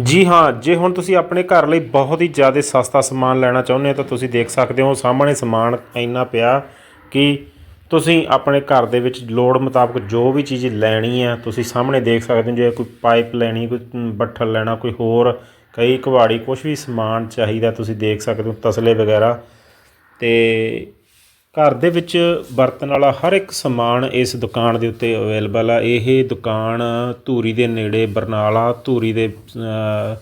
ਜੀ ਹਾਂ ਜੇ ਹੁਣ ਤੁਸੀਂ ਆਪਣੇ ਘਰ ਲਈ ਬਹੁਤ ਹੀ ਜ਼ਿਆਦਾ ਸਸਤਾ ਸਮਾਨ ਲੈਣਾ ਚਾਹੁੰਦੇ ਹੋ ਤਾਂ ਤੁਸੀਂ ਦੇਖ ਸਕਦੇ ਹੋ ਸਾਹਮਣੇ ਸਮਾਨ ਇੰਨਾ ਪਿਆ ਕਿ ਤੁਸੀਂ ਆਪਣੇ ਘਰ ਦੇ ਵਿੱਚ ਲੋੜ ਮੁਤਾਬਕ ਜੋ ਵੀ ਚੀਜ਼ ਲੈਣੀ ਹੈ ਤੁਸੀਂ ਸਾਹਮਣੇ ਦੇਖ ਸਕਦੇ ਹੋ ਜੇ ਕੋਈ ਪਾਈਪ ਲੈਣੀ ਕੋਈ ਮ, ਬੱਠਲ ਲੈਣਾ ਕੋਈ ਹੋਰ ਕਈ ਕੁਹਾੜੀ ਕੁਝ ਵੀ ਸਮਾਨ ਚਾਹੀਦਾ ਤੁਸੀਂ ਦੇਖ ਸਕਦੇ ਹੋ ਤਸਲੇ ਵਗੈਰਾ। ਤੇ ਘਰ ਦੇ ਵਿੱਚ ਵਰਤਣ ਵਾਲਾ ਹਰ ਇੱਕ ਸਮਾਨ ਇਸ ਦੁਕਾਨ ਦੇ ਉੱਤੇ ਅਵੇਲੇਬਲ ਆ। ਇਹ ਦੁਕਾਨ ਧੂਰੀ ਦੇ ਨੇੜੇ ਬਰਨਾਲਾ ਧੂਰੀ ਦੇ ਅ,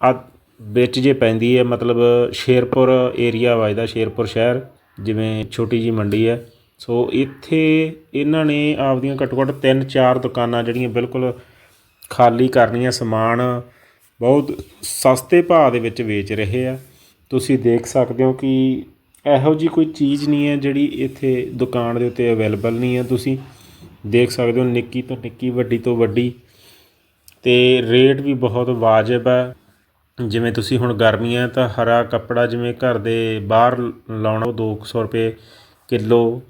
ਆ ਵਿੱਚ ਜੇ ਪੈਂਦੀ ਹੈ ਮਤਲਬ ਸ਼ੇਰਪੁਰ ਏਰੀਆ ਵੱਜਦਾ ਸ਼ੇਰਪੁਰ ਸ਼ਹਿਰ ਜਿਵੇਂ ਛੋਟੀ ਜੀ ਮੰਡੀ ਹੈ। ਸੋ ਇੱਥੇ ਇਹਨਾਂ ਨੇ ਆਪਦੀਆਂ ਘੱਟੋ ਘੱਟ ਤਿੰਨ ਚਾਰ ਦੁਕਾਨਾਂ ਜਿਹੜੀਆਂ ਬਿਲਕੁਲ ਖਾਲੀ ਕਰਨੀਆਂ ਸਮਾਨ ਬਹੁਤ ਸਸਤੇ ਭਾਅ ਦੇ ਵਿੱਚ ਵੇਚ ਰਹੇ ਆ। ਤੁਸੀਂ ਦੇਖ ਸਕਦੇ ਹੋ ਕਿ ਇਹੋ ਜਿਹੀ ਕੋਈ ਚੀਜ਼ ਨਹੀਂ ਹੈ ਜਿਹੜੀ ਇੱਥੇ ਦੁਕਾਨ ਦੇ ਉੱਤੇ ਅਵੇਲੇਬਲ ਨਹੀਂ ਹੈ। ਤੁਸੀਂ ਦੇਖ ਸਕਦੇ ਹੋ ਨਿੱਕੀ ਤੋਂ ਨਿੱਕੀ, ਵੱਡੀ ਤੋਂ ਵੱਡੀ। ਤੇ ਰੇਟ ਵੀ ਬਹੁਤ ਵਾਜਬ ਹੈ। ਜਿਵੇਂ ਤੁਸੀਂ ਹੁਣ ਗਰਮੀਆਂ ਤਾਂ ਹਰਾ ਕੱਪੜਾ ਜਿਵੇਂ ਘਰ ਦੇ ਬਾਹਰ ਲਾਉਣਾ, ਉਹ 200 ਰੁਪਏ ਕਿਲੋ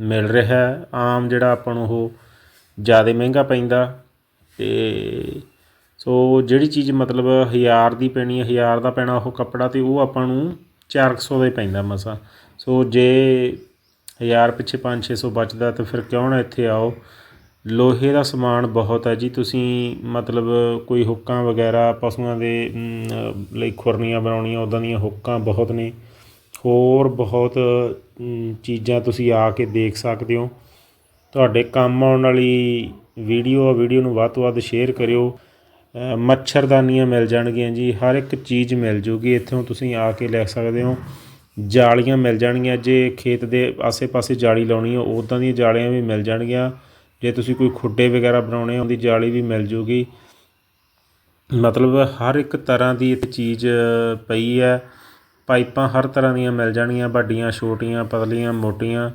ਮਿਲ ਰਿਹਾ ਆਮ ਜਿਹੜਾ ਆਪਾਂ ਨੂੰ ਉਹ ਜ਼ਿਆਦਾ ਮਹਿੰਗਾ ਪੈਂਦਾ। ਤੇ ਸੋ ਜਿਹੜੀ ਚੀਜ਼ ਮਤਲਬ 1000 ਦੀ ਪੈਣੀ ਹੈ 1000 ਦਾ ਪੈਣਾ ਉਹ ਕੱਪੜਾ ਤੇ ਉਹ ਆਪਾਂ ਨੂੰ 400 ਦਾ ਹੀ ਪੈਂਦਾ ਮਸਾ। ਸੋ ਜੇ 1000 ਪਿੱਛੇ 5-600 ਬਚਦਾ ਤਾਂ ਫਿਰ ਕਿਉਂ ਨਾ ਇੱਥੇ ਆਓ। ਲੋਹੇ ਦਾ ਸਮਾਨ ਬਹੁਤ ਹੈ ਜੀ। ਤੁਸੀਂ ਮਤਲਬ ਕੋਈ ਹੁੱਕਾਂ ਵਗੈਰਾ, ਪਸ਼ੂਆਂ ਦੇ ਲਈ ਖੁਰਨੀਆਂ ਬਣਾਉਣੀਆਂ ਉੱਦਾਂ ਦੀਆਂ ਹੁੱਕਾਂ ਬਹੁਤ ਨੇ। ਹੋਰ ਬਹੁਤ ਚੀਜ਼ਾਂ ਤੁਸੀਂ ਆ ਕੇ ਦੇਖ ਸਕਦੇ ਹੋ। ਤੁਹਾਡੇ ਕੰਮ ਆਉਣ ਵਾਲੀ ਵੀਡੀਓ ਆ, ਵੀਡੀਓ ਨੂੰ ਵੱਧ ਤੋਂ ਵੱਧ ਸ਼ੇਅਰ ਕਰਿਓ। ਮੱਛਰਦਾਨੀਆਂ ਮਿਲ ਜਾਣਗੀਆਂ ਜੀ, ਹਰ ਇੱਕ ਚੀਜ਼ ਮਿਲ ਜੂਗੀ, ਇੱਥੋਂ ਤੁਸੀਂ ਆ ਕੇ ਲੈ ਸਕਦੇ ਹੋ। ਜਾਲੀਆਂ ਮਿਲ ਜਾਣਗੀਆਂ, ਜੇ ਖੇਤ ਦੇ ਆਸੇ-ਪਾਸੇ ਜਾਲੀ ਲਾਉਣੀ ਹੈ ਉੱਦਾਂ ਦੀਆਂ ਜਾਲੀਆਂ ਵੀ ਮਿਲ ਜਾਣਗੀਆਂ। ਜੇ ਤੁਸੀਂ ਕੋਈ ਖੁੱਡੇ ਵਗੈਰਾ ਬਣਾਉਣੇ ਉਹਦੀ ਜਾਲੀ ਵੀ ਮਿਲ ਜੂਗੀ। ਮਤਲਬ ਹਰ ਇੱਕ ਤਰ੍ਹਾਂ ਦੀ ਇੱਥੇ ਚੀਜ਼ ਪਈ ਹੈ ਪਾਈਪਾਂ ਹਰ ਤਰ੍ਹਾਂ ਦੀਆਂ ਮਿਲ ਜਾਣਗੀਆਂ, ਵੱਡੀਆਂ, ਛੋਟੀਆਂ, ਪਤਲੀਆਂ, ਮੋਟੀਆਂ।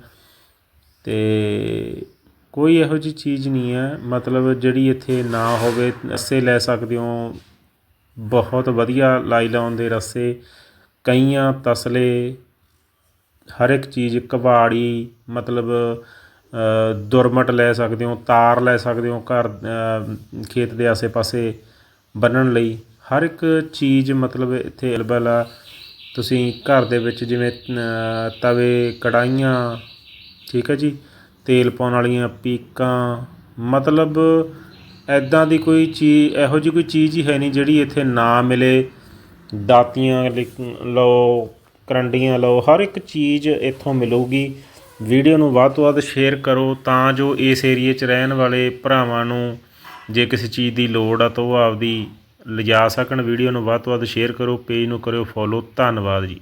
ਤੇ ਕੋਈ ਇਹੋ ਜਿਹੀ ਚੀਜ਼ ਨਹੀਂ ਹੈ। ਮਤਲਬ ਜਿਹੜੀ ਇੱਥੇ ਨਾ ਹੋਵੇ, ਰੱਸੇ ਲੈ ਸਕਦੇ ਹੋ। ਬਹੁਤ ਵਧੀਆ ਲਾਈ ਲਾਉਣ ਦੇ ਰੱਸੇ, ਕਈਆਂ ਤਸਲੇ, ਹਰ ਇੱਕ ਚੀਜ਼, ਕਬਾੜੀ, ਮਤਲਬ ਦੁਰਮਟ ਲੈ ਸਕਦੇ ਹੋ, ਤਾਰ ਲੈ ਸਕਦੇ ਹੋ ਘਰ ਖੇਤ ਦੇ ਆਸੇ-ਪਾਸੇ ਬੰਨਣ ਲਈ। ਹਰ ਇੱਕ ਚੀਜ਼ ਮਤਲਬ ਇੱਥੇ ਅਵੇਲੇਬਲ ਆ। ਤੁਸੀਂ ਘਰ ਦੇ ਵਿੱਚ ਜਿਵੇਂ ਤਵੇ, ਕੜਾਹੀਆਂ, ਠੀਕ ਹੈ ਜੀ? ਤੇਲ ਪਾਉਣ ਵਾਲੀਆਂ ਪੀਕਾਂ। ਮਤਲਬ ਇੱਦਾਂ ਦੀ ਕੋਈ ਚੀਜ਼, ਇਹੋ ਜਿਹੀ ਕੋਈ ਚੀਜ਼ ਹੀ ਹੈ ਨਹੀਂ ਜਿਹੜੀ ਇੱਥੇ ਨਾ ਮਿਲੇ। ਦਾਤੀਆਂ ਲਿਕ- ਲਓ, ਕਰੰਡੀਆਂ ਲਓ, ਹਰ ਇੱਕ ਚੀਜ਼ ਇੱਥੋਂ ਮਿਲੂਗੀ। ਵੀਡੀਓ ਨੂੰ ਵੱਧ ਤੋਂ ਵੱਧ ਸ਼ੇਅਰ ਕਰੋ ਤਾਂ ਜੋ ਇਸ ਏਰੀਏ 'ਚ ਰਹਿਣ ਵਾਲੇ ਭਰਾਵਾਂ ਨੂੰ ਜੇ ਕਿਸੇ ਚੀਜ਼ ਦੀ ਲੋੜ ਆ ਤਾਂ ਉਹ ਆਪਦੀ ਲਿਜਾ ਸਕਣ। ਵੀਡੀਓ ਨੂੰ ਵੱਧ ਤੋਂ ਵੱਧ ਸ਼ੇਅਰ ਕਰੋ, ਪੇਜ ਨੂੰ ਕਰਿਓ ਫੋਲੋ। ਧੰਨਵਾਦ ਜੀ।